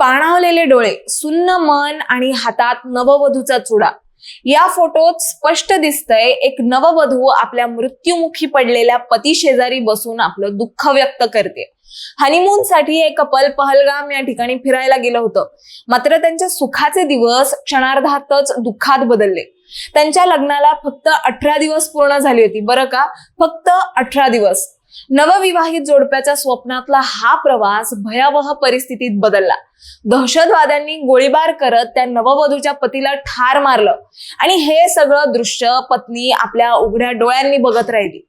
पाणावलेले डोळे सुन्न मन आणि हातात नववधूचा चुडा. या फोटोत स्पष्ट दिसतंय एक नववधू आपल्या मृत्युमुखी पडलेल्या पती शेजारी बसून आपलं दुःख व्यक्त करते. हनीमून साठी एक कपल पहलगाम या ठिकाणी फिरायला गेलं होतं. मात्र त्यांच्या सुखाचे दिवस क्षणार्धातच दुःखात बदलले. त्यांच्या लग्नाला फक्त अठरा दिवस पूर्ण झाली होती. बरं का? फक्त अठरा दिवस. नवविवाहित जोडप्याच्या स्वप्नातला हा प्रवास भयावह परिस्थितीत बदलला. दहशतवाद्यांनी गोळीबार करत त्या नववधूच्या पतीला ठार मारलं. आणि हे सगळं दृश्य पत्नी आपल्या उघड्या डोळ्यांनी बघत राहिली.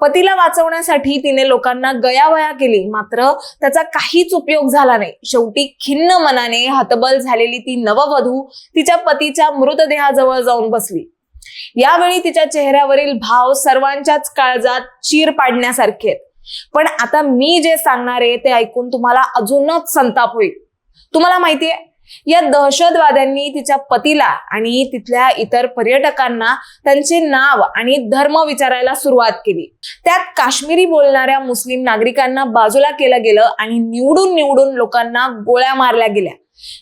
पतीला वाचवण्यासाठी तिने लोकांना गयावया केली मात्र त्याचा काहीच उपयोग झाला नाही. शेवटी खिन्न मनाने हतबल झालेली ती नववधू तिच्या पतीच्या मृतदेहाजवळ जाऊन बसली. यावेळी तिच्या चेहऱ्यावरील भाव सर्वांच्याच काळजात चीर पाडण्यासारखे आहेत. पण आता मी जे सांगणार आहे ते ऐकून तुम्हाला अजूनच संताप होईल. तुम्हाला माहितीये या दहशतवाद्यांनी तिच्या पतीला आणि तिथल्या इतर पर्यटकांना त्यांचे नाव आणि धर्म विचारायला सुरुवात केली. त्यात काश्मीरी बोलणाऱ्या मुस्लिम नागरिकांना बाजूला केलं गेलं आणि निवडून निवडून लोकांना गोळ्या मारल्या गेल्या.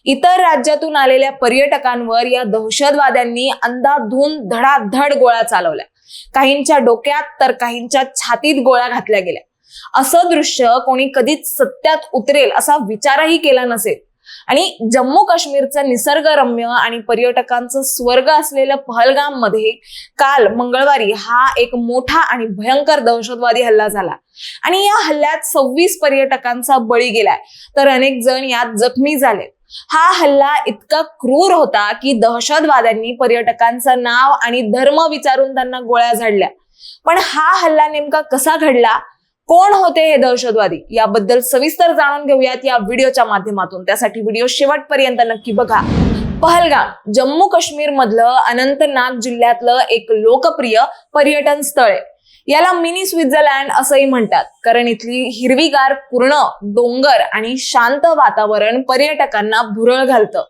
इतर राज्यातून आलेल्या पर्यटकांवर या दहशतवाद्यांनी अंधाधून धडाधड गोळ्या चालवल्या. काहींच्या डोक्यात तर काहींच्या छातीत गोळ्या घातल्या गेल्या. असं दृश्य कोणी कधीच सत्यात उतरेल असा विचारही केला नसेल. आणि जम्मू काश्मीरचं निसर्गरम्य आणि पर्यटकांचं स्वर्ग असलेलं पहलगाममध्ये काल मंगळवारी हा एक मोठा आणि भयंकर दहशतवादी हल्ला झाला. आणि या हल्ल्यात सव्वीस पर्यटकांचा बळी गेलाय. तर अनेक जण यात जखमी झाले हा हल्ला इतका क्रूर होता की दहशतवाद्यांनी पर्यटकांचं नाव आणि धर्म विचारून त्यांना गोळ्या झाडल्या. पण हा हल्ला नेमका कसा घडला? कोण होते हे दहशतवादी? याबद्दल सविस्तर जाणून घेऊयात या व्हिडिओच्या माध्यमातून. त्यासाठी व्हिडिओ शेवटपर्यंत नक्की बघा. पहलगाम जम्मू काश्मीर मधलं अनंतनाग जिल्ह्यातलं एक लोकप्रिय पर्यटन स्थळ आहे. याला मिनी स्वित्झर्लँड असंही म्हणतात. कारण इथली हिरवीगार पूर्ण डोंगर आणि शांत वातावरण पर्यटकांना भुरळ घालतं.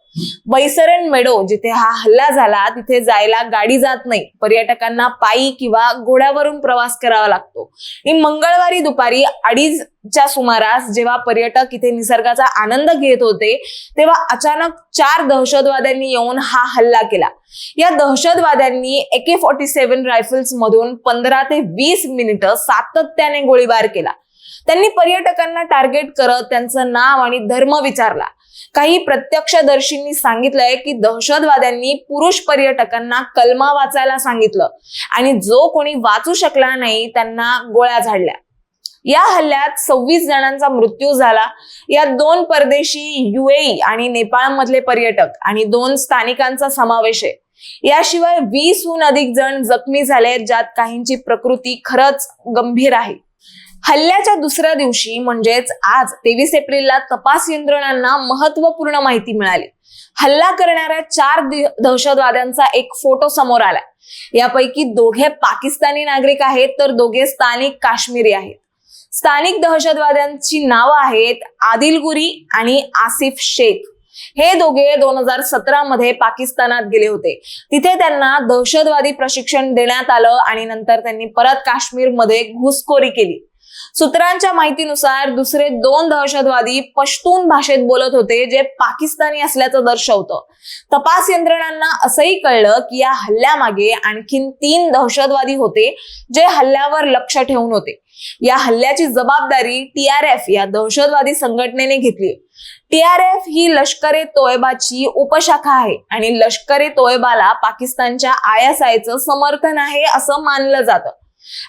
बैसरन मेडो जिथे हा हल्ला झाला तिथे जायला गाडी जात नाही. पर्यटकांना पायी किंवा घोड्यावरून प्रवास करावा लागतो. आणि मंगळवारी दुपारी अडीचच्या सुमारास जेव्हा पर्यटक इथे निसर्गाचा आनंद घेत होते तेव्हा अचानक चार दहशतवाद्यांनी येऊन हा हल्ला केला. या दहशतवाद्यांनी एके फॉर्टी सेव्हन रायफल्स मधून पंधरा ते वीस मिनिटं सातत्याने गोळीबार केला. त्यांनी पर्यटकांना टार्गेट करत त्यांचं नाव आणि धर्म विचारला. काही प्रत्यक्षदर्शींनी सांगितलंय की दहशतवाद्यांनी पुरुष पर्यटकांना कलमा वाचायला सांगितलं आणि जो कोणी वाचू शकला नाही त्यांना गोळ्या झाडल्या. या हल्ल्यात सव्वीस जणांचा मृत्यू झाला. यात दोन परदेशी युएई आणि नेपाळमधले पर्यटक आणि दोन स्थानिकांचा समावेश आहे. याशिवाय वीसहून अधिक जण जखमी झाले ज्यात काहींची प्रकृती खरंच गंभीर आहे. हल्ल्याच्या दुसऱ्या दिवशी म्हणजेच आज तेवीस एप्रिलला तपास यंत्रणांना महत्त्वपूर्ण माहिती मिळाली. हल्ला करणाऱ्या चार दहशतवाद्यांचा एक फोटो समोर आला यापैकी दोघे पाकिस्तानी नागरिक आहेत तर दोघे स्थानिक काश्मीरी आहेत. स्थानिक दहशतवाद्यांची नावं आहेत आदिल गुरी आणि आसिफ शेख. हे दोघे दोन हजार सतरा मध्ये पाकिस्तानात गेले होते. तिथे त्यांना दहशतवादी प्रशिक्षण देण्यात आलं आणि नंतर त्यांनी परत काश्मीरमध्ये घुसखोरी केली. सूत्रांच्या माहितीनुसार दुसरे दोन दहशतवादी पश्तून भाषेत बोलत होते जे पाकिस्तानी असल्याचं दर्शवतं. तपास यंत्रणांना असंही कळलं की या हल्ल्यामागे आणखीन तीन दहशतवादी होते जे हल्ल्यावर लक्ष ठेवून होते. या हल्ल्याची जबाबदारी टीआरएफ या दहशतवादी संघटनेने घेतली. टीआरएफ ही लष्करे तोयबाची उपशाखा आहे आणि लष्करे तोयबाला पाकिस्तानच्या आय एस आयचं समर्थन आहे असं मानलं जातं.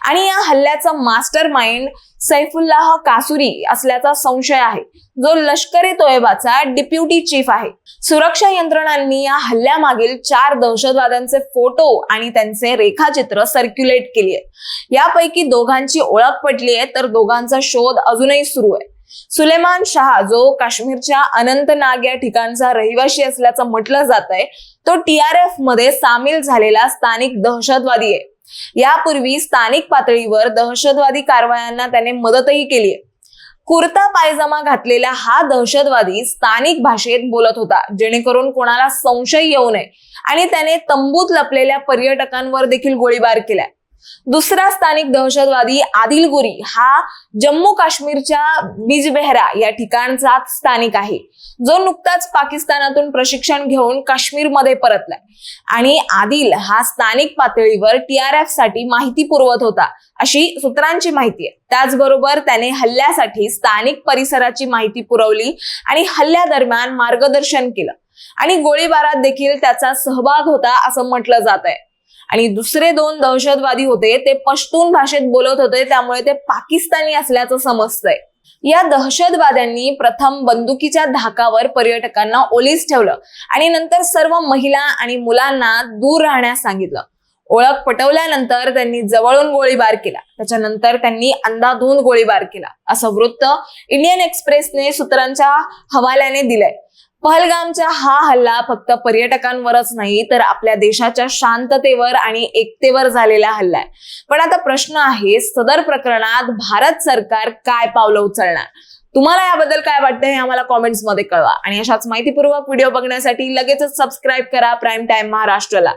आणि या हल्ल्याचा मास्टर माइंड सैफुल्लाह कासुरी असल्याचा संशय आहे. जो लष्कर ए तोयबाचा डिप्युटी चीफ आहे. सुरक्षा यंत्रणांनी या हल्ल्यामागील चार दहशतवाद्यांचे फोटो आणि त्यांचे रेखाचित्र सर्क्युलेट केली आहेत यापैकी दोघांची ओळख पटली आहे तर दोघांचा शोध अजूनही सुरू आहे. सुलेमान शहा जो काश्मीरच्या अनंतनाग या ठिकाणचा रहिवाशी असल्याचं म्हटलं जात आहे तो एफमध्ये सामील झालेला स्थानिक दहशतवादी आहे. यापूर्वी स्थानिक पातळीवर दहशतवादी कारवायांना त्याने मदतही केली आहे. कुर्ता पायजमा घातलेला हा दहशतवादी स्थानिक भाषेत बोलत होता जेणेकरून कोणाला संशय येऊ नये. आणि त्याने तंबूत लपलेल्या पर्यटकांवर देखील गोळीबार केलाय. दुसरा स्थानिक दहशतवादी आदिल गुरी हा जम्मू काश्मीरच्या बिजबेहरा या ठिकाणचाच स्थानिक आहे. जो नुकताच पाकिस्तानातून प्रशिक्षण घेऊन काश्मीरमध्ये परतलाय. आणि आदिल हा स्थानिक पातळीवर टीआरएफसाठी माहिती पुरवत होता अशी सूत्रांची माहिती आहे. त्याचबरोबर त्याने हल्ल्यासाठी स्थानिक परिसराची माहिती पुरवली आणि हल्ल्यादरम्यान मार्गदर्शन केलं. आणि गोळीबारात देखील त्याचा सहभाग होता असं म्हटलं जात आहे आणि दुसरे दोन दहशतवादी होते ते पश्तून भाषेत बोलत होते त्यामुळे ते पाकिस्तानी असल्याचं समजतंय. या दहशतवाद्यांनी प्रथम बंदुकीच्या धाकावर पर्यटकांना ओलीस ठेवलं आणि नंतर सर्व महिला आणि मुलांना दूर राहण्यास सांगितलं. ओळख पटवल्यानंतर त्यांनी जवळून गोळीबार केला. त्याच्यानंतर त्यांनी अंदाधून गोळीबार केला. असं वृत्त इंडियन एक्सप्रेसने सूत्रांच्या हवाल्याने दिलंय. पहलगामचा हा हल्ला फक्त पर्यटकांवरच नाही तर आपल्या देशाच्या शांततेवर आणि एकतेवर झालेला हल्ला आहे. पण आता प्रश्न आहे सदर प्रकरणात भारत सरकार काय पावलं उचलणार? तुम्हाला याबद्दल काय वाटतं हे आम्हाला कॉमेंट्समध्ये कळवा. आणि अशाच माहितीपूर्वक व्हिडिओ बघण्यासाठी लगेचच सबस्क्राईब करा प्राईम टाइम महाराष्ट्रला.